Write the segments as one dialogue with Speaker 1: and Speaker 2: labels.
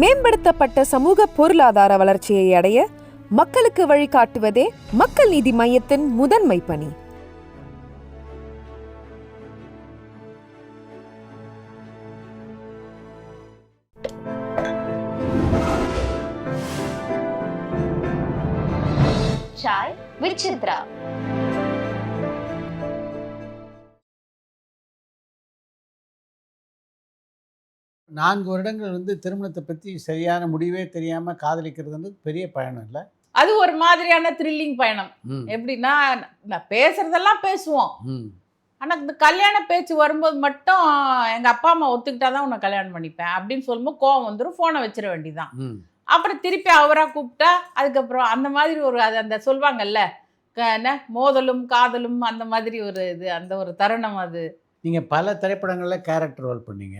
Speaker 1: மேம்படுத்தப்பட்ட சமூக பொருளாதார வளர்ச்சியை அடைய மக்களுக்கு வழிகாட்டுவதே மக்கள் நீதி மையத்தின் முதன்மை பணி.
Speaker 2: சாய் with
Speaker 3: நான்கு வருடங்கள் வந்து திருமணத்தை பற்றி சரியான முடிவே தெரியாமல் காதலிக்கிறதுன்றது பெரிய பயணம் இல்லை.
Speaker 4: அது ஒரு மாதிரியான த்ரில்லிங் பயணம். எப்படின்னா நான் பேசுறதெல்லாம் பேசுவோம். ஆனால் இந்த கல்யாண பேச்சு வரும்போது மட்டும் எங்கள் அப்பா அம்மா ஒத்துக்கிட்டா தான் உன்னை கல்யாணம் பண்ணிப்பேன் அப்படின்னு சொல்லும்போது கோவம் வந்துடும் ஃபோனை வச்சிட வேண்டியதான் அப்புறம் திருப்பி அவராக கூப்பிட்டா அதுக்கப்புறம் அந்த மாதிரி ஒரு அது அந்த சொல்லுவாங்கல்ல என்ன மோதலும் காதலும் அந்த மாதிரி ஒரு இது அந்த ஒரு தருணம் அது.
Speaker 3: நீங்கள் பல திரைப்படங்களில் கேரக்டர் ரோல் பண்ணீங்க.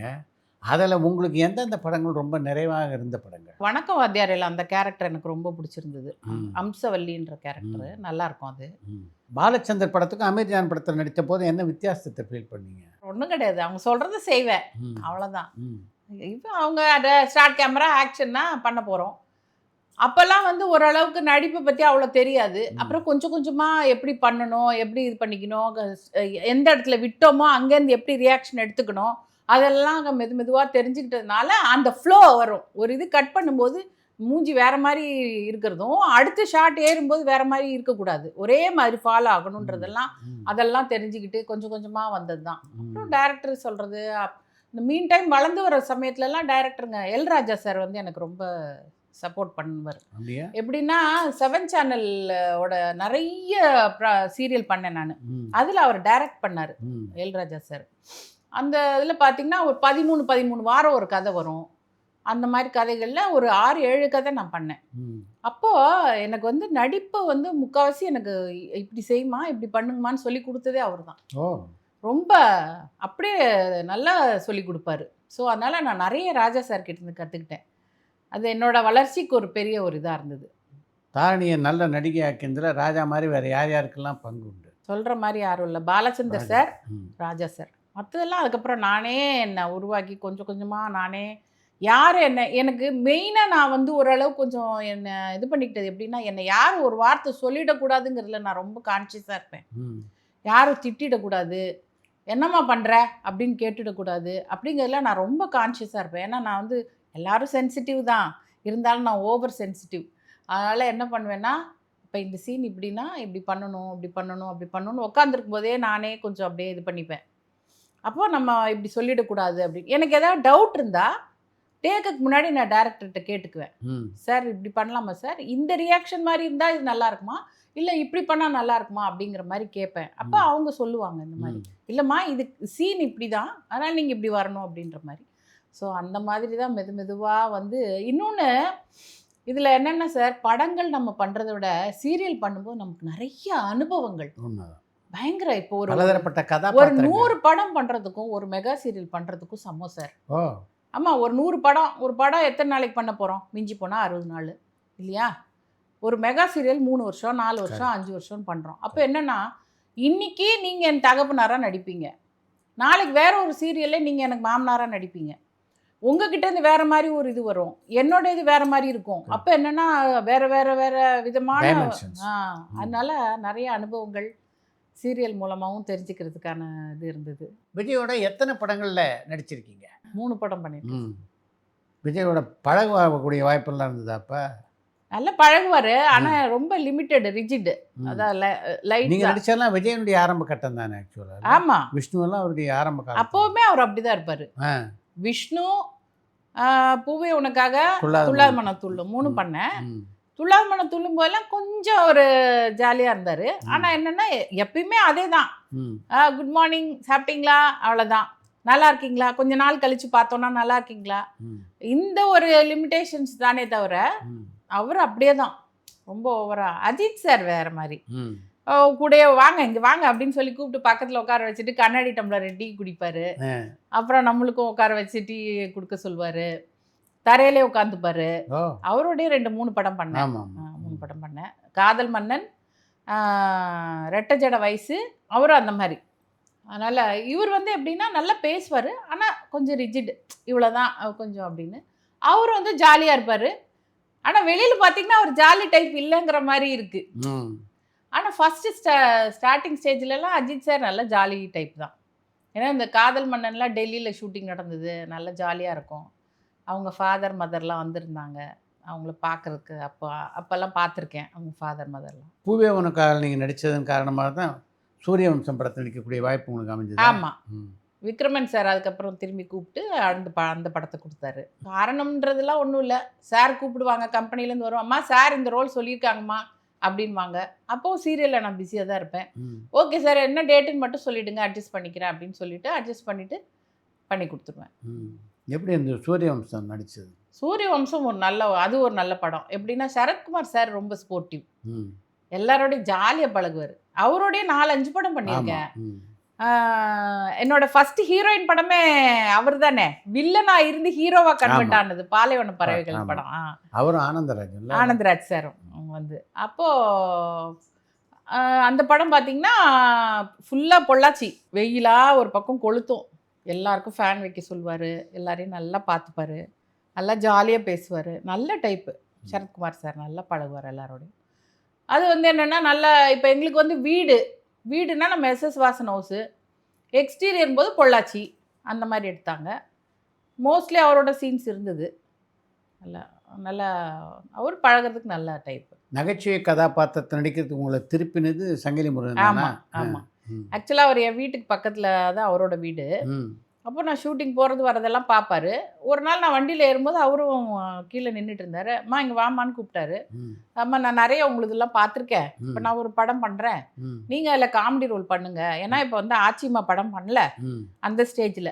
Speaker 3: அதில் உங்களுக்கு எந்தெந்த படங்கள் ரொம்ப நிறைவாக இருந்த படங்கள்
Speaker 4: வணக்கம் வாத்தியாரில் அந்த கேரக்டர் எனக்கு ரொம்ப பிடிச்சிருந்தது. அம்சவல்லின்ற கேரக்டர்
Speaker 3: ம்.
Speaker 4: நல்லா இருக்கும் அது.
Speaker 3: பாலச்சந்தர் படத்துக்கும் அமீர்ஜான் படத்தில் நடித்த போது என்ன வித்தியாசத்தை ஃபீல் பண்ணீங்க
Speaker 4: ஒன்றும் கிடையாது அவங்க சொல்கிறத செய்வேன். அவ்வளோதான். இப்போ அவங்க ஸ்டார்ட் கேமரா ஆக்ஷன்னா பண்ண போகிறோம் அப்போல்லாம் வந்து ஓரளவுக்கு நடிப்பை பற்றி அவ்வளோ தெரியாது. அப்புறம் கொஞ்சம் கொஞ்சமாக எப்படி பண்ணணும் எப்படி இது பண்ணிக்கணும் எந்த இடத்துல விட்டோமோ அங்கேருந்து எப்படி ரியாக்ஷன் எடுத்துக்கணும் அதெல்லாம் அங்கே மெது மெதுவாக தெரிஞ்சுக்கிட்டதுனால அந்த ஃப்ளோ வரும் ஒரு இது கட் பண்ணும்போது மூஞ்சி வேற மாதிரி இருக்கிறதும் அடுத்த ஷாட் ஏறும்போது வேற மாதிரி இருக்கக்கூடாது ஒரே மாதிரி ஃபாலோ ஆகணுன்றதெல்லாம். அதெல்லாம் தெரிஞ்சுக்கிட்டு கொஞ்சம் கொஞ்சமாக வந்தது தான் அப்புறம். டேரக்டர் சொல்கிறது இந்த மீன் டைம் வளர்ந்து வர சமயத்துலலாம் டேரக்டருங்க எல் ராஜா சார் வந்து எனக்கு ரொம்ப சப்போர்ட் பண்ணுவார் எப்படின்னா செவன் சேனலோட நிறைய சீரியல் பண்ணேன் நான். அதில் அவர் டைரக்ட் பண்ணார்
Speaker 3: ம்.
Speaker 4: எல் ராஜா சார் அந்த இதில் பார்த்தீங்கன்னா ஒரு பதிமூணு பதிமூணு வாரம் ஒரு கதை வரும். அந்த மாதிரி கதைகளில் ஒரு ஆறு ஏழு கதை நான் பண்ணேன். அப்போது எனக்கு வந்து நடிப்பு வந்து முக்கால்வாசி எனக்கு இப்படி செய்யுமா இப்படி பண்ணுங்கம்மான்னு சொல்லி கொடுத்ததே அவர் தான் ரொம்ப அப்படியே நல்லா சொல்லி கொடுப்பாரு. ஸோ அதனால் நான் நிறைய ராஜா சார் கிட்ட இருந்து கற்றுக்கிட்டேன் அது என்னோட வளர்ச்சிக்கு ஒரு பெரிய ஒரு இதாக இருந்தது.
Speaker 3: தாரணியை நல்ல நடிகை ஆக்கியதில் ராஜா மாதிரி வேறு யார் யாருக்கெல்லாம் பங்கு உண்டு?
Speaker 4: சொல்கிற மாதிரி யாரும் இல்லை. பாலச்சந்தர். சார். ராஜா சார். மற்றதெல்லாம் அதுக்கப்புறம் நானே என்னை உருவாக்கி கொஞ்சம் கொஞ்சமாக நானே யார் என்னை எனக்கு மெயினாக நான் வந்து ஓரளவு கொஞ்சம் என்னை இது பண்ணிக்கிட்டது எப்படின்னா என்னை யாரும் ஒரு வார்த்தை சொல்லிடக்கூடாதுங்கிறதுல நான் ரொம்ப கான்ஷியஸாக இருப்பேன். யாரும் திட்டிடக்கூடாது. என்னம்மா பண்ணுற அப்படின்னு கேட்டுடக்கூடாது. அப்படிங்கிறதுல நான் ரொம்ப கான்ஷியஸாக இருப்பேன். ஏன்னா நான் வந்து எல்லாரும் சென்சிட்டிவ் தான். இருந்தாலும் நான் ஓவர் சென்சிட்டிவ் அதனால் என்ன பண்ணுவேன்னா இப்போ இந்த சீன் இப்படின்னா இப்படி பண்ணணும் இப்படி பண்ணணும் அப்படி பண்ணணும்னு உட்காந்துருக்கும் போதே நானே கொஞ்சம் அப்படியே இது பண்ணிப்பேன். அப்போ நம்ம இப்படி சொல்லிடக்கூடாது அப்படின்னு எனக்கு ஏதாவது டவுட் இருந்தால் டேக்குக்கு முன்னாடி நான் டேரக்டர்கிட்ட கேட்டுக்குவேன். சார் இப்படி பண்ணலாமா சார்? இந்த ரியாக்ஷன் மாதிரி இருந்தால் இது நல்லா இருக்குமா? இல்லை இப்படி பண்ணால் நல்லா இருக்குமா? அப்படிங்கிற மாதிரி கேட்பேன். அப்போ. அவங்க சொல்லுவாங்க இந்த மாதிரி. இல்லைம்மா இது சீன் இப்படி தான் அதனால் நீங்கள் இப்படி வரணும் அப்படின்ற மாதிரி. ஸோ அந்த மாதிரி தான் மெது மெதுவாக வந்து இன்னொன்று இதில் என்னென்ன சார்? படங்கள் நம்ம பண்ணுறத விட சீரியல் பண்ணும்போது நமக்கு நிறைய அனுபவங்கள். பயங்கர இப்போ ஒரு
Speaker 3: பலதரப்பட்ட
Speaker 4: ஒரு
Speaker 3: கதாபாத்திரங்கள்.
Speaker 4: நூறு படம் பண்ணுறதுக்கும் ஒரு மெகா சீரியல் பண்ணுறதுக்கும் சமம் சார். ஆமாம் ஒரு நூறு படம் ஒரு படம் எத்தனை நாளைக்கு பண்ண போகிறோம் மிஞ்சி போனால் அறுபது நாள் இல்லையா? ஒரு மெகா சீரியல் மூணு வருஷம் நாலு வருஷம் அஞ்சு வருஷம்னு பண்ணுறோம் அப்போ என்னென்னா இன்னைக்கு நீங்கள் என் தகப்பனாராக நடிப்பீங்க. நாளைக்கு வேற ஒரு சீரியல்ல நீங்கள் எனக்கு மாமனாராக நடிப்பீங்க. உங்ககிட்ட இருந்து வேற மாதிரி ஒரு இது வரும். என்னோட இது வேற மாதிரி இருக்கும். அப்போ என்னன்னா வேற வேற வேற விதமான. ஆ அதனால நிறைய அனுபவங்கள் சீரியல் மூலமாகவும் தெரிஞ்சுக்கிறதுக்கான இது இருந்தது.
Speaker 3: விஜயோட எத்தனை படங்களில் நடிச்சிருக்கீங்க?
Speaker 4: மூணு படம்
Speaker 3: ம். விஜயோட பழகக்கூடிய வாய்ப்பெல்லாம் இருந்ததா அப்போ?
Speaker 4: நல்லா பழகுவார். ஆனால் ரொம்ப லிமிட்டெட் ரிஜிட். அதான் லைட்
Speaker 3: நடிச்சதெல்லாம் விஜயனுடைய ஆரம்ப கட்டம் தானே ஆக்சுவலாக
Speaker 4: ஆமாம்
Speaker 3: விஷ்ணுவெல்லாம் அவருடைய ஆரம்ப காலம்
Speaker 4: அப்போவுமே அவர் அப்படிதான் இருப்பார்.
Speaker 3: ஆ.
Speaker 4: விஷ்ணு பூவே உனக்காக
Speaker 3: துள்ளாத. மனம்.
Speaker 4: துள்ளும். மூணு. பண்ணேன்.
Speaker 3: ம்.
Speaker 4: துள்ளாத மனம் துள்ளும் போதெல்லாம் கொஞ்சம் ஒரு ஜாலியாக இருந்தார். ஆனால் என்னென்னா எப்பயுமே அதே தான். குட் மார்னிங் சாப்பிட்டீங்களா அவ்வளோதான் நல்லா இருக்கீங்களா கொஞ்ச நாள் கழிச்சு பார்த்தோன்னா நல்லா இருக்கீங்களா. இந்த ஒரு லிமிட்டேஷன்ஸ் தானே தவிர. அவர் அப்படியே தான் ரொம்ப ஓவரா அஜித் சார் வேற மாதிரி கூடயே வாங்க இங்கே வாங்க அப்படின்னு சொல்லி கூப்பிட்டு பக்கத்தில் உட்கார வச்சுட்டு கண்ணாடி டம்ளர் டீ குடிப்பாரு. அப்புறம் நம்மளுக்கும் உட்கார வச்சு டீ கொடுக்க சொல்வார் தரையிலே உட்காந்துப்பாரு அவரோடய ரெண்டு மூணு படம் பண்ணேன். மூணு படம் பண்ணேன். காதல் மன்னன் ரெட்டை ஜட வயசு அவரும் அந்த மாதிரி. அதனால் இவர் வந்து எப்படின்னா நல்லா பேசுவார். ஆனால் கொஞ்சம் ரிஜிட் இவ்வளோதான் கொஞ்சம் அப்படின்னு. அவர் வந்து ஜாலியாக இருப்பார். ஆனால் வெளியில் பார்த்தீங்கன்னா அவர் ஜாலி டைப் இல்லைங்கிற மாதிரி இருக்குது ஆனால் ஃபஸ்ட்டு ஸ்டா ஸ்டார்டிங் ஸ்டேஜ்லலாம் அஜித் சார் நல்ல ஜாலி டைப் தான். ஏன்னா இந்த காதல் மன்னன்லாம் டெல்லியில் ஷூட்டிங் நடந்தது. நல்ல ஜாலியாக இருக்கும். அவங்க ஃபாதர் மதர்லாம் வந்திருந்தாங்க. அவங்கள பார்க்குறதுக்கு அப்போ அப்போல்லாம் பார்த்துருக்கேன் அவங்க ஃபாதர் மதர்லாம்
Speaker 3: பூவே உனக்காக நீங்கள் நடித்ததன் காரணமாக தான் சூரிய வம்சம் படத்தில் நடிக்கக்கூடிய வாய்ப்பு உங்களுக்கு அமைஞ்சது?
Speaker 4: ஆமாம்
Speaker 3: ம்.
Speaker 4: விக்ரமன் சார் அதுக்கப்புறம் திரும்பி கூப்பிட்டு அந்த ப அந்த படத்தை கொடுத்தாரு. காரணம்ன்றதுலாம் ஒன்றும் இல்லை. சார் கூப்பிடுவாங்க கம்பெனிலேருந்து வருவோம் அம்மா சார் இந்த ரோல் சொல்லியிருக்காங்கம்மா அப்படின்வாங்க அப்போது சீரியலில் நான் பிஸியாக தான் இருப்பேன். ஓகே சார் என்ன டேட்டுன்னு மட்டும் சொல்லிவிடுங்க அட்ஜஸ்ட் பண்ணிக்கிறேன் அப்படின்னு சொல்லிட்டு அட்ஜஸ்ட் பண்ணிவிட்டு பண்ணி கொடுத்துருவேன்.
Speaker 3: ம். எப்படி இந்த சூரிய வம்சம் நடித்தது
Speaker 4: சூரிய வம்சம் ஒரு நல்ல அது ஒரு நல்ல படம். எப்படின்னா சரத்குமார் சார் ரொம்ப ஸ்போர்ட்டிவ் எல்லாரோடையும் ஜாலியாக பழகுவார். அவரோடய நாலு அஞ்சு படம் பண்ணியிருக்கேன். என்னோட ஃபர்ஸ்ட் ஹீரோயின் படமே அவர் தானே வில்லனா இருந்து ஹீரோவா கன்வெர்ட். ஆனது பாலைவன பறவைகள். படம்.
Speaker 3: அவரும் ஆனந்தராஜன்
Speaker 4: ஆனந்தராஜ் சார் வந்து. அப்போ அந்த படம் பார்த்தீங்கன்னா ஃபுல்லாக பொள்ளாச்சி. வெயிலா ஒரு பக்கம் கொளுத்தும். எல்லாருக்கும் ஃபேன் வைக்க சொல்லுவார் எல்லாரையும் நல்லா பார்த்துப்பாரு நல்லா ஜாலியாக பேசுவார். நல்ல டைப்பு சரத்குமார் சார் நல்லா பழகுவார் எல்லாரோடையும். அது வந்து என்னென்னா நல்லா இப்போ எங்களுக்கு வந்து வீடு வீடுனா நம்ம எஸ்எஸ் வாசன் ஹவுஸு எக்ஸ்டீரியர் போது பொள்ளாச்சி அந்த மாதிரி எடுத்தாங்க. மோஸ்ட்லி அவரோட சீன்ஸ் இருந்தது. நல்லா நல்லா அவர் பழகுறதுக்கு நல்ல டைப்
Speaker 3: நகைச்சுவை கதாபாத்திரத்தை நடிக்கிறதுக்கு உங்களை திருப்பினது சங்கிலி முருகன்?
Speaker 4: ஆமாம் ஆமாம். ஆக்சுவலாக அவர் என் வீட்டுக்கு பக்கத்தில் தான் அவரோட வீடு. அப்போ நான் ஷூட்டிங் போகிறது வரதெல்லாம் பார்ப்பாரு ஒரு நாள் நான் வண்டியில் ஏறும்போது அவரும் கீழே நின்றுட்டு இருந்தார். அம்மா இங்கே வாமான்னு கூப்பிட்டாரு. அம்மா நான் நிறைய உங்களுதெல்லாம் பார்த்துருக்கேன். இப்போ நான் ஒரு படம் பண்ணுறேன் நீங்கள் அதில் காமெடி ரோல் பண்ணுங்க. ஏன்னா இப்போ வந்து ஆச்சிமா படம் பண்ணல. அந்த ஸ்டேஜில்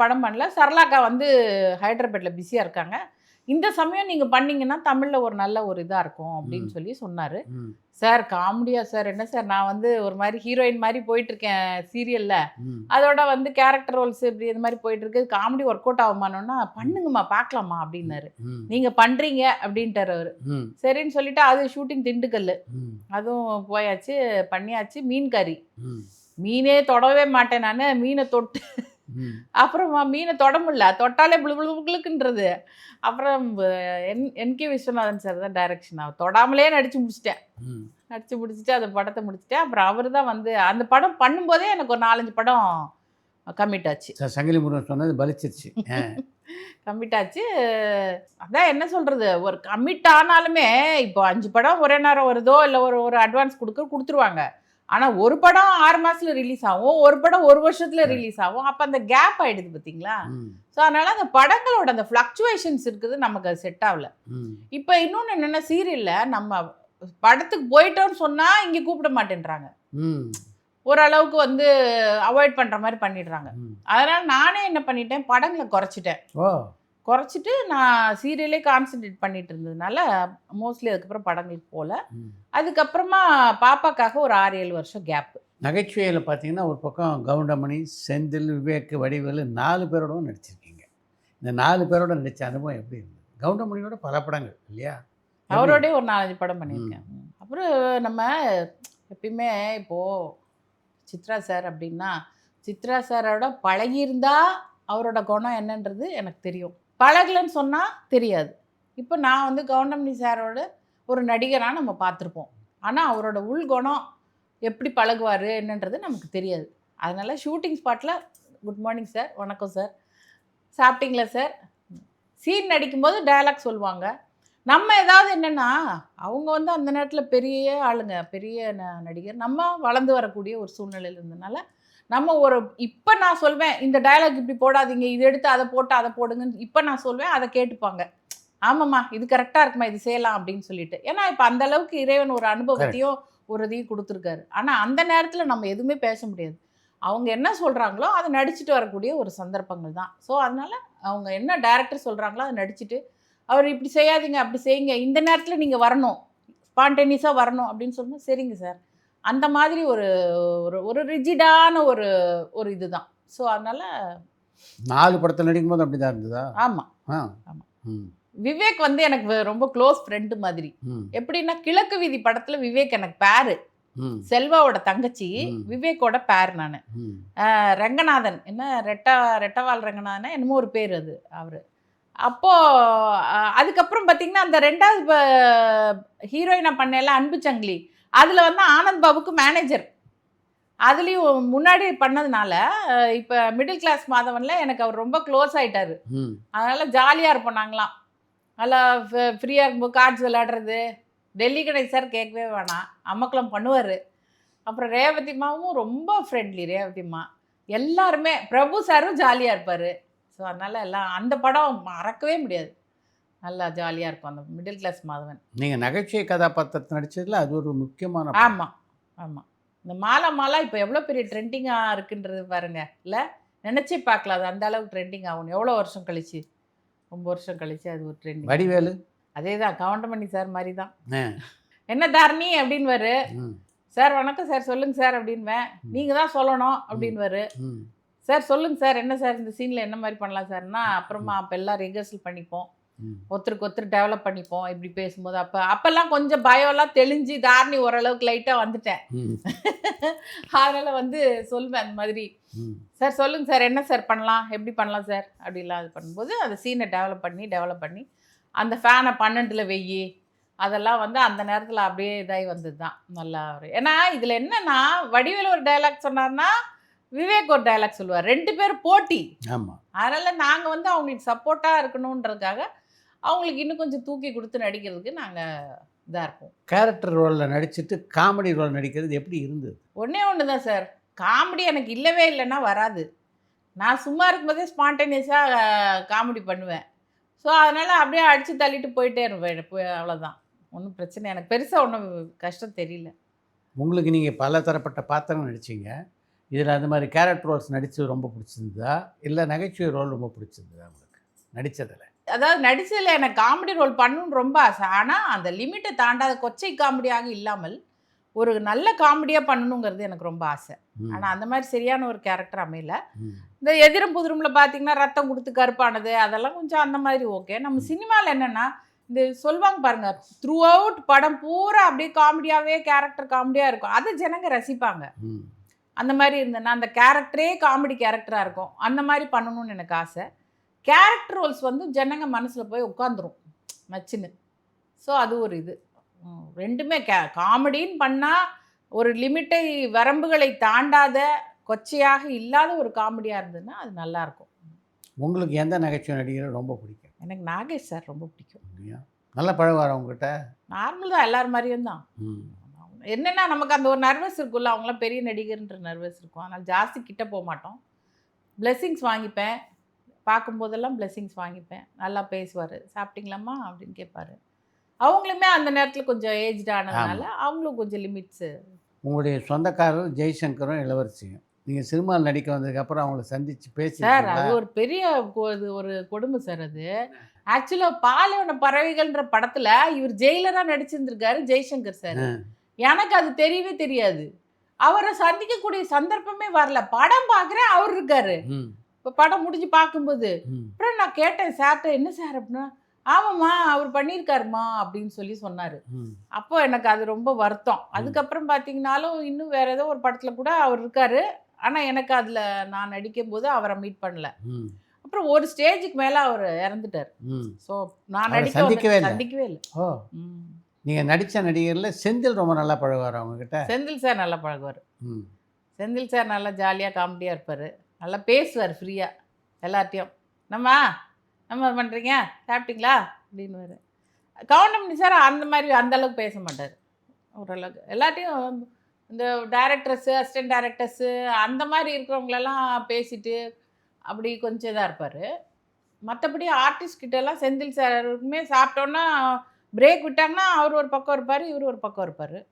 Speaker 4: படம் பண்ணல. சரளாக்கா வந்து ஹைதராபாத்தில் பிஸியாக இருக்காங்க. இந்த சமயம் நீங்கள் பண்ணீங்கன்னா தமிழில் ஒரு நல்ல ஒரு இதாக இருக்கும் அப்படின்னு. சொல்லி சொன்னார். சார் காமெடியா சார். என்ன சார்? நான் வந்து ஒரு மாதிரி ஹீரோயின் மாதிரி போயிட்டுருக்கேன் சீரியலில்
Speaker 3: ம்.
Speaker 4: அதோட வந்து கேரக்டர் ரோல்ஸ் இப்படி இது மாதிரி போயிட்டு இருக்கு காமெடி ஒர்க் அவுட் ஆகுமானோன்னா பண்ணுங்கம்மா பார்க்கலாமா அப்படின்னாரு.
Speaker 3: ம்.
Speaker 4: நீங்கள் பண்ணுறீங்க அப்படின்ட்டார் அவர். சரின்னு சொல்லிட்டு அது ஷூட்டிங் திண்டுக்கல் அதுவும் போயாச்சு பண்ணியாச்சு மீன் கறி. மீனே தொடவே மாட்டேன் நான். மீனை தொட்டு அப்புறமா மீனை தொட முடியல. தொட்டாலே புளு புளு புளுக்குன்றது. அப்புறம் அஹ், என் என்கே விஸ்வநாதன் சார் தான் டைரக்ஷன் அவர் தொடாமலே நடிச்சு முடிச்சிட்டேன். நடிச்சு முடிச்சுட்டு அந்த படத்தை முடிச்சுட்டேன். அப்புறம் அவர் தான் வந்து அந்த படம் பண்ணும்போதே எனக்கு ஒரு நாலஞ்சு படம் கம்மிட் ஆச்சு
Speaker 3: சங்கிலி முருகன் சொன்னது பலிச்சிருச்சு.
Speaker 4: கம்மிட் ஆச்சு அதான் என்ன சொல்கிறது ஒரு கம்மிட் ஆனாலுமே இப்போ அஞ்சு படம் ஒரே நேரம் வருதோ இல்லை ஒரு ஒரு அட்வான்ஸ் கொடுக்க கொடுத்துருவாங்க. ஆனால் ஒரு படம் ஆறு மாசத்துல ரிலீஸ் ஆகும் ஒரு படம் ஒரு வருஷத்துல ரிலீஸ் ஆகும். அப்போ அந்த கேப் ஆயிடுது பார்த்தீங்களா ஸோ அதனால அந்த படங்களோட அந்த ஃப்ளக்சுவேஷன்ஸ் இருக்குது நமக்கு அது செட் ஆகல. இப்போ இன்னொன்று என்னென்ன சீரியலில் நம்ம படத்துக்கு போயிட்டோம்னு சொன்னால் இங்கே கூப்பிட மாட்டேன்றாங்க. ஓரளவுக்கு வந்து அவாய்ட் பண்ணுற மாதிரி பண்ணிடுறாங்க. அதனால் நானே என்ன பண்ணிட்டேன் படங்களை குறைச்சிட்டேன். குறைச்சிட்டு நான் சீரியலே கான்சென்ட்ரேட் பண்ணிட்டு இருந்ததுனால மோஸ்ட்லி அதுக்கப்புறம் படங்களுக்கு போகல அதுக்கப்புறமா பாப்பாக்காக ஒரு ஆறு ஏழு வருஷம் கேப்
Speaker 3: நகைச்சுவையில் பார்த்தீங்கன்னா ஒரு பக்கம் கவுண்டமணி செந்தில் விவேக் வடிவேலு நாலு பேரோடவும் நடிச்சிருக்கீங்க. இந்த நாலு பேரோட நடித்த அனுபவம் எப்படி இருந்தது? கவுண்டமணியோட பல படங்கள் இல்லையா?
Speaker 4: அவரோடய ஒரு நாலஞ்சு படம் பண்ணியிருக்கேன். அப்புறம் நம்ம எப்பயுமே இப்போது சித்ரா சார் அப்படின்னா சித்ரா சாரோட பழகியிருந்தா அவரோட குணம் என்னன்றது எனக்கு தெரியும். பழகலைன்னு சொன்னால் தெரியாது. இப்போ நான் வந்து கவுண்டமணி சாரோட ஒரு நடிகராக நம்ம பார்த்துருப்போம். ஆனால் அவரோட உள் குணம் எப்படி பழகுவார் என்னன்றது நமக்கு தெரியாது. அதனால் ஷூட்டிங் ஸ்பாட்டில் குட் மார்னிங் சார் வணக்கம் சார் சாப்பிட்டீங்களா சார் சீன் நடிக்கும்போது டயலாக் சொல்லுவாங்க. நம்ம ஏதாவது என்னென்னா அவங்க வந்து அந்த நேரத்தில் பெரிய ஆளுங்க பெரிய ந- நடிகர். நம்ம வளர்ந்து வரக்கூடிய ஒரு சூழ்நிலையில் இருந்தனால நம்ம ஒரு இப்போ நான் சொல்வேன் இந்த டயலாக் இப்படி போடாதீங்க இது எடுத்து அதை போட்டு அதை போடுங்கன்னு இப்போ நான் சொல்வேன் அதை கேட்டுப்பாங்க. ஆமாம்மா இது கரெக்டாக இருக்குமா இது செய்யலாம் அப்படின்னு சொல்லிட்டு. ஏன்னா இப்போ அந்த அளவுக்கு இறைவன் ஒரு அனுபவத்தையும் ஒரு இதையும் கொடுத்துருக்காரு. ஆனால் அந்த நேரத்தில் நம்ம எதுவுமே பேச முடியாது. அவங்க என்ன சொல்கிறாங்களோ அதை நடிச்சுட்டு வரக்கூடிய ஒரு சந்தர்ப்பங்கள் தான். ஸோ அதனால் அவங்க என்ன டைரக்டர் சொல்கிறாங்களோ அதை நடிச்சுட்டு அவர் இப்படி செய்யாதீங்க அப்படி செய்யுங்க. இந்த நேரத்தில் நீங்கள் வரணும். ஸ்பான்டேனியஸாக வரணும். அப்படின்னு சொன்னால் சரிங்க சார். அந்த மாதிரி ஒரு ஒரு ஒரு ரிஜிடான ஒரு ஒரு இதுதான். ஸோ அதனால்
Speaker 3: நாலு படத்தில் நடிக்கும்போது அப்படி தான் இருந்ததா?
Speaker 4: ஆமாம்
Speaker 3: ஆ.
Speaker 4: ஆமா.
Speaker 3: ம்.
Speaker 4: விவேக் வந்து எனக்கு ரொம்ப க்ளோஸ் ஃப்ரெண்டு மாதிரி. எப்படின்னா கிழக்கு வீதி படத்தில் விவேக் எனக்கு பேரு. செல்வாவோட தங்கச்சி. விவேக்கோட பேர் நான். ரங்கநாதன். என்ன ரெட்டா ரெட்டவால் ரங்கநாதனா என்னமோ ஒரு பேர் அது அவர். அப்போது அதுக்கப்புறம் பார்த்தீங்கன்னா அந்த ரெண்டாவது ஹீரோயினை பண்ணல அன்பு சங்கிலி. அதில் வந்து ஆனந்த் பாபுக்கு மேனேஜர் அதுலேயும் முன்னாடி பண்ணதுனால இப்போ மிடில் கிளாஸ் மாதவனில் எனக்கு அவர் ரொம்ப க்ளோஸ் ஆயிட்டாரு.
Speaker 3: ம்.
Speaker 4: அதனால் ஜாலியாக இருப்போம் நாங்களாம். நல்லா ஃப்ரீயாக இருக்கும்போது கார்ட்ஸ் விளையாடுறது. டெல்லி கணேஷ் சார் கேட்கவே வேணாம். அம்மக்கலம் பண்ணுவார். அப்புறம் ரேவதிமாவும் ரொம்ப ஃப்ரெண்ட்லி ரேவதிமா எல்லாருமே பிரபு சாரும் ஜாலியாக இருப்பார். ஸோ அதனால் எல்லாம் அந்த படம் மறக்கவே முடியாது. நல்லா ஜாலியாக இருக்கும் அந்த மிடில் கிளாஸ் மாதவன்.
Speaker 3: நீங்கள் நகைச்சுவை கதாபாத்திரத்தை நடிச்சதுல அது ஒரு முக்கியமான.
Speaker 4: ஆமாம் ஆமாம் இந்த மாலா மாலா இப்போ எவ்வளோ பெரிய ட்ரெண்டிங்காக இருக்குன்றது பாருங்க. இல்லை? நினச்சே பார்க்கல அது அந்த அளவுக்கு ட்ரெண்டிங் ஆகணும் எவ்வளோ வருஷம் கழிச்சு? ரொம்ப வருஷம் கழிச்சு அது ஒரு ட்ரெண்டிங்
Speaker 3: வடிவேலு?
Speaker 4: அதே தான் கவுண்டமணி சார் மாதிரி தான். என்ன தாரணி அப்படின்வாரு சார் வணக்கம் சார் சொல்லுங்க சார் அப்படின்வேன். நீங்கள் தான் சொல்லணும் அப்படின்வாரு சார் சொல்லுங்க சார் என்ன சார் இந்த சீனில் என்ன மாதிரி பண்ணலாம் சார்னா அப்புறமா அப்போ எல்லாம் ரிஹர்சல் பண்ணிப்போம். ஒருத்தருக்கு ஒருத்தர் டெவலப் பண்ணிப்போம். இப்படி பேசும்போது அப்போ அப்போல்லாம் கொஞ்சம் பயம்லாம் தெளிஞ்சு தாரணி ஓரளவுக்கு லைட்டாக வந்துட்டேன். அதனால் வந்து சொல்வேன் அந்த மாதிரி. சார் சொல்லுங்க சார் என்ன சார் பண்ணலாம்? எப்படி பண்ணலாம் சார்? அப்படிலாம் இது பண்ணும்போது அந்த சீனை டெவலப் பண்ணி டெவலப் பண்ணி அந்த ஃபேனை பன்னெண்டில் வெய்யி அதெல்லாம் வந்து அந்த நேரத்தில் அப்படியே இதாகி வந்தது தான் நல்லா ஒரு ஏன்னா இதில் என்னன்னா வடிவேல் ஒரு டைலாக் சொன்னார்னா விவேக் ஒரு டைலாக் சொல்லுவார். ரெண்டு பேரும் போட்டி.
Speaker 3: ஆமாம்
Speaker 4: அதனால் நாங்கள் வந்து அவங்களுக்கு சப்போர்ட்டாக இருக்கணுன்றதுக்காக அவங்களுக்கு இன்னும் கொஞ்சம் தூக்கி கொடுத்து நடிக்கிறதுக்கு நாங்கள் இதாக இருப்போம்.
Speaker 3: கேரக்டர் ரோலில் நடிச்சிட்டு காமெடி ரோல் நடிக்கிறது எப்படி இருந்தது?
Speaker 4: ஒன்றே ஒன்று தான் சார் காமெடி எனக்கு இல்லவே இல்லைன்னா வராது. நான் சும்மா இருக்கும்போதே ஸ்பான்டேனியஸாக காமெடி பண்ணுவேன். ஸோ அதனால் அப்படியே அடித்து தள்ளிட்டு போயிட்டே இருப்பேன் போய் அவ்வளோதான் ஒன்றும் பிரச்சனை எனக்கு பெருசாக ஒன்றும் கஷ்டம் தெரியல.
Speaker 3: உங்களுக்கு நீங்கள் பல தரப்பட்ட பாத்திரம் நடிச்சீங்க. இதில் அந்த மாதிரி கேரக்டர் ரோல்ஸ் நடித்து ரொம்ப பிடிச்சிருந்ததா? இல்லை நகைச்சுவை ரோல் ரொம்ப பிடிச்சிருந்ததா உங்களுக்கு? நடித்ததில்
Speaker 4: அதாவது நடிச்சதில் எனக்கு காமெடி ரோல் பண்ணணும்னு ரொம்ப ஆசை. ஆனால் அந்த லிமிட்டை தாண்டாத கொச்சை காமெடியாக இல்லாமல் ஒரு நல்ல காமெடியாக பண்ணணுங்கிறது எனக்கு ரொம்ப ஆசை. ஆனால் அந்த மாதிரி சரியான ஒரு கேரக்டர் அமையல. இந்த எதிரும் புதிரும்ல பார்த்தீங்கன்னா ரத்தம் கொடுத்து கருப்பானது அதெல்லாம் கொஞ்சம் அந்த மாதிரி ஓகே. நம்ம சினிமாவில் என்னென்னா இந்த சொல்லுவாங்க பாருங்க த்ரூ அவுட் படம் பூரா அப்படியே காமெடியாகவே கேரக்டர் காமெடியாக இருக்கும். அதை ஜனங்க ரசிப்பாங்க. அந்த மாதிரி இருந்தேன்னா அந்த கேரக்டரே காமெடி கேரக்டராக இருக்கும். அந்த மாதிரி பண்ணணும்னு எனக்கு ஆசை. கேரக்டர் ரோல்ஸ் வந்து ஜனங்க மனசில் போய் உட்காந்துரும் மச்சின்னு. ஸோ அது ஒரு இது. ரெண்டுமே கே காமெடின்னு பண்ணால் ஒரு லிமிட்டை வரம்புகளை தாண்டாத கொச்சையாக இல்லாத ஒரு காமெடியாக இருந்ததுன்னா அது நல்லாயிருக்கும்
Speaker 3: உங்களுக்கு எந்த நகைச்சுவை நடிகரை ரொம்ப பிடிக்கும்?
Speaker 4: எனக்கு நாகேஷ் சார் ரொம்ப பிடிக்கும்.
Speaker 3: நல்ல பழகுவார் அவங்ககிட்ட
Speaker 4: நார்மல் தான் எல்லார் மாதிரியும் தான். என்னென்னா நமக்கு அந்த ஒரு நர்வஸ் இருக்குல்ல அவங்களாம் பெரிய நடிகர்ன்ற நர்வஸ் இருக்கும். அதனால் ஜாஸ்தி கிட்ட போக மாட்டோம். Blessings வாங்கிப்பேன். பார்க்கும்போதெல்லாம் blessings வாங்கிப்பேன். நல்லா பேசுவார். சாப்பிட்டீங்களாம்மா? அப்படின்னு கேட்பாரு. அவங்களுமே அந்த நேரத்தில் கொஞ்சம் ஏஜ்டு ஆனதுனால அவங்களும் கொஞ்சம் லிமிட்ஸு
Speaker 3: உங்களுடைய சொந்தக்காரர் ஜெய்சங்கரும் இளவரசியும். நீங்கள் சினிமாவில் நடிக்க வந்ததுக்கப்புறம் அவங்கள சந்தித்து பேசி
Speaker 4: சார் அது ஒரு பெரிய ஒரு கொடுமை சார் அது. ஆக்சுவலாக பாலைவன பறவைகள்ன்ற படத்தில் இவர் ஜெயிலராக நடிச்சிருந்திருக்காரு ஜெய்சங்கர் சார் எனக்கு அது தெரியவே தெரியாது. அவரை சந்திக்கக்கூடிய சந்தர்ப்பமே வரல. படம் பார்க்குறேன் அவர் இருக்காரு. இப்போ படம் முடிஞ்சு பார்க்கும்போது அப்புறம் நான் கேட்டேன் சார்ட்ட என்ன சார் அப்படின்னா ஆமாம்மா அவர் பண்ணியிருக்காருமா அப்படின்னு சொல்லி சொன்னார். அப்போ எனக்கு அது ரொம்ப வருத்தம். அதுக்கப்புறம் பார்த்தீங்கன்னாலும் இன்னும் வேற ஏதோ ஒரு படத்தில் கூட அவர் இருக்காரு. ஆனால் எனக்கு அதில் நான் நடிக்கும்போது அவரை மீட் பண்ணல. அப்புறம் ஒரு ஸ்டேஜுக்கு மேலே அவர் இறந்துட்டார். ஸோ நான் நடிக்க
Speaker 3: சந்திக்கவே.
Speaker 4: சந்திக்கவே இல்லை.
Speaker 3: ஓ. நீங்கள் நடித்த நடிகரில் செந்தில் ரொம்ப நல்லா பழகுவார் அவங்கக்கிட்ட
Speaker 4: செந்தில் சார் நல்லா பழகுவார். செந்தில் சார் நல்லா ஜாலியாக காமெடியாக இருப்பார். நல்லா பேசுவார் ஃப்ரீயாக எல்லார்ட்டையும். நம்மா நம்ம பண்ணுறீங்க சாப்பிட்டீங்களா? அப்படின்னு கவுண்டமணி சார் அந்த மாதிரி அந்த அளவுக்கு பேச மாட்டார். ஓரளவுக்கு. எல்லாத்தையும் இந்த டைரக்டர்ஸு அசிஸ்டன்ட் டைரக்டர்ஸு அந்த மாதிரி இருக்கிறவங்களெல்லாம் பேசிட்டு அப்படி கொஞ்சம் இதாக இருப்பார். மற்றபடி ஆர்டிஸ்ட் கிட்டலாம் செந்தில் சாருக்குமே சாப்பிட்டோன்னா பிரேக் விட்டாங்கன்னா அவர் ஒரு பக்கம் இருப்பார் இவர் ஒரு பக்கம் இருப்பார்.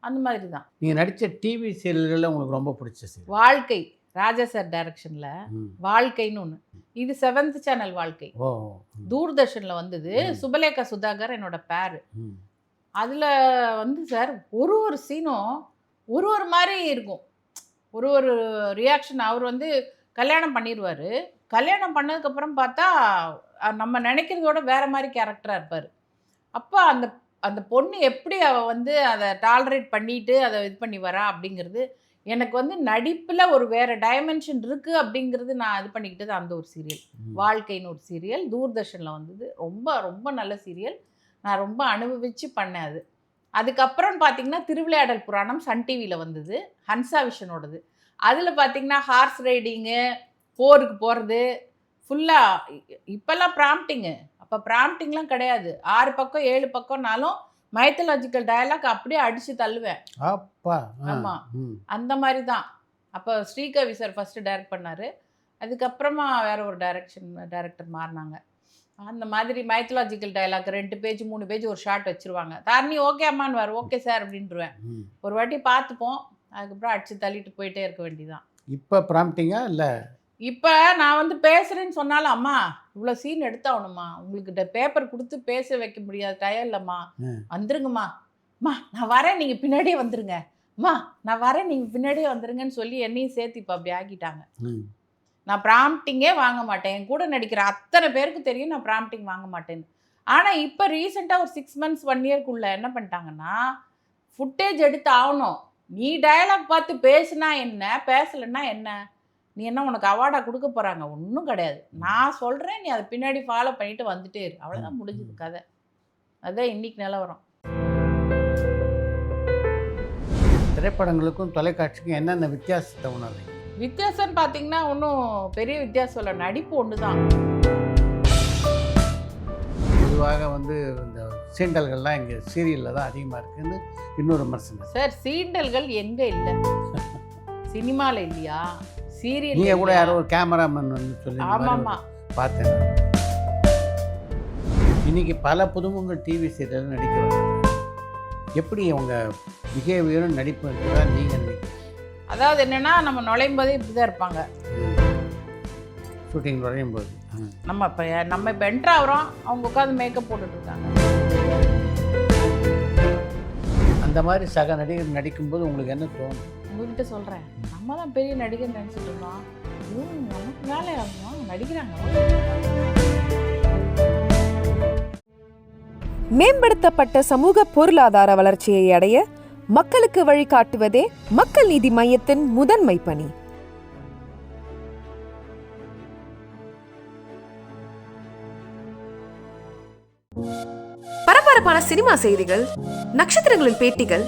Speaker 4: அந்த மாதிரி தான்.
Speaker 3: நீங்கள் நடித்த டிவி சீரியல்களில் உங்களுக்கு ரொம்ப பிடிச்ச
Speaker 4: வாழ்க்கை. ராஜா சார் டைரக்ஷனில் வாழ்க்கைன்னு ஒன்று இது செவன்த் சேனல் வாழ்க்கை. தூர்தர்ஷனில் வந்தது. சுபலேகா சுதாகர் என்னோட பேர் அதில் வந்து சார் ஒரு ஒரு சீனும் ஒரு ஒரு மாதிரி இருக்கும். ஒரு ஒரு ரியாக்ஷன் அவர் வந்து கல்யாணம் பண்ணிடுவார் கல்யாணம் பண்ணதுக்கப்புறம் பார்த்தா நம்ம நினைக்கிறதோட வேற மாதிரி கேரக்டராக இருப்பார். அப்போ அந்த அந்த பொண்ணு எப்படி அவ வந்து அதை டாலரேட் பண்ணிட்டு அதை இது பண்ணி வரா அப்படிங்கிறது எனக்கு வந்து நடிப்பில் ஒரு வேற டைமென்ஷன் இருக்கு அப்படிங்கிறது நான் இது பண்ணிக்கிட்டது அந்த ஒரு சீரியல். வாழ்க்கைன்னு ஒரு சீரியல் தூர்தர்ஷனில் வந்தது. ரொம்ப ரொம்ப நல்ல சீரியல் நான் ரொம்ப அனுபவிச்சு பண்ணேன் அது. அதுக்கப்புறம் பார்த்தீங்கன்னா திருவிளையாடல் புராணம் சன் டிவியில் வந்தது. ஹன்சா விஷனோடது. அதில் பார்த்தீங்கன்னா ஹார்ஸ் ரைடிங்கு போருக்கு போகிறது ஃபுல்லாக இப்போல்லாம் ப்ராம்ப்டிங்கு அப்போ ப்ராம்ப்டிங்லாம் கிடையாது. ஆறு பக்கம் ஏழு பக்கம்னாலும் மைத்தலாஜிக்கல் டயலாக் அப்படியே அடித்து தள்ளுவேன்.
Speaker 3: அப்பா ஆ,
Speaker 4: ஆமா.
Speaker 3: ம்.
Speaker 4: அந்த மாதிரி தான். அப்போ ஸ்ரீகவி சார் ஃபஸ்ட்டு டைரக்ட் பண்ணார். அதுக்கப்புறமா வேற ஒரு டைரக்ஷன் டைரக்டர் மாறினாங்க. அந்த மாதிரி மைத்தலாஜிக்கல் டயலாக் ரெண்டு பேஜ் மூணு பேஜ் ஒரு ஷார்ட் வச்சிருவாங்க. தாரணி ஓகே அம்மான்னு வார் ஓகே சார் அப்படின்ட்டுருவேன். ஒரு வாட்டி பார்த்துப்போம். அதுக்கப்புறம் அடிச்சு தள்ளிட்டு போயிட்டே இருக்க வேண்டியதான்
Speaker 3: இப்போ ப்ராம்ப்டிங்கா இல்லை?
Speaker 4: இப்போ நான் வந்து பேசுகிறேன்னு சொன்னாலும் அம்மா இவ்வளோ சீன் எடுத்தாகணுமா உங்களுக்கு பேப்பர் கொடுத்து பேச வைக்க முடியாது டயம் இல்லைம்மா. வந்துருங்கம்மா. அம்மா நான் வரேன். நீங்கள் பின்னாடியே வந்துருங்க. அம்மா நான் வரேன். நீங்கள் பின்னாடியே வந்துருங்கன்னு சொல்லி என்னையும் சேர்த்து இப்போ அப்படி ஆக்கிட்டாங்க. நான் ப்ராம்ப்டிங்கே வாங்க மாட்டேன். என் கூட நடிக்கிற அத்தனை பேருக்கு தெரியும் நான் ப்ராம்ப்டிங் வாங்க மாட்டேன்னு. ஆனால் இப்போ ரீசெண்டாக ஒரு சிக்ஸ் மந்த்ஸ் ஒன் இயர்க்குள்ளே என்ன பண்ணிட்டாங்கன்னா ஃபுட்டேஜ் எடுத்து ஆகணும் நீ டயலாக் பார்த்து பேசுனா என்ன? பேசலைன்னா என்ன? நீ என்ன உனக்கு அவார்டாக கொடுக்க போகிறாங்க ஒன்றும் கிடையாது. நான் சொல்கிறேன் நீ அதை பின்னாடி ஃபாலோ பண்ணிட்டு வந்துட்டே இரு. அவ்வளோதான் முடிஞ்சது கதை. அதான் இன்னைக்கு நிலவரம்.
Speaker 3: திரைப்படங்களுக்கும் தொலைக்காட்சிக்கும் என்னென்ன வித்தியாசத்தை உணர்றீங்க?
Speaker 4: வித்தியாசம்னு பார்த்தீங்கன்னா ஒன்றும் பெரிய வித்தியாசம் இல்லை. நடிப்பு ஒன்று தான்
Speaker 3: பொதுவாக வந்து இந்த சீண்டல்கள்லாம் இங்கே சீரியலில் தான் அதிகமாக இருக்குன்னு இன்னொரு விமர்சனம்.
Speaker 4: சார் சீண்டல்கள் எங்கே இல்லை? சினிமாவில் இல்லையா? சீரியல்
Speaker 3: நீங்கள் கூட யாரோ ஒரு கேமராமேன் வந்து சொல்லி ஒரு பார்த்தேன். இன்னைக்கு பல புதுமுகங்கள் டிவி சீரியல் நடிக்கிறாங்க எப்படி அவங்க பிஹேவியரும் நடிப்பு நீங்கள் நினைக்கிறீங்க?
Speaker 4: அதாவது என்னன்னா நம்ம நுழையும் போதே இப்படி தான் இருப்பாங்க
Speaker 3: ஷூட்டிங் நுழையும் போது.
Speaker 4: நம்ம இப்போ நம்ம இப்போ என்ட்ரு ஆகிறோம் அவங்க உட்காந்து மேக்கப் போட்டுட்டு இருக்காங்க.
Speaker 3: அந்த மாதிரி சக நடிகர் நடிக்கும்போது உங்களுக்கு என்ன தோணும்?
Speaker 4: உங்ககிட்ட சொல்கிறேன் நம்ம தான் பெரிய நடிகர் நினச்சிட்டு இருந்தோம் இவங்க நமக்கு வேலை அவங்க நடிக்கிறாங்க
Speaker 1: மேம்படுத்தப்பட்ட சமூக பொருளாதார வளர்ச்சியை அடைய மக்களுக்கு வழிகாட்டுவதே மக்கள் நீதி மையத்தின் முதன்மை பணி. பரபரப்பான சினிமா செய்திகள் நட்சத்திரங்களின் பேட்டிகள்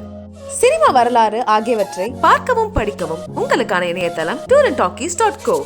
Speaker 1: சினிமா வரலாறு ஆகியவற்றை பார்க்கவும் படிக்கவும் உங்களுக்கான இணையதளம் tour and talkies dot co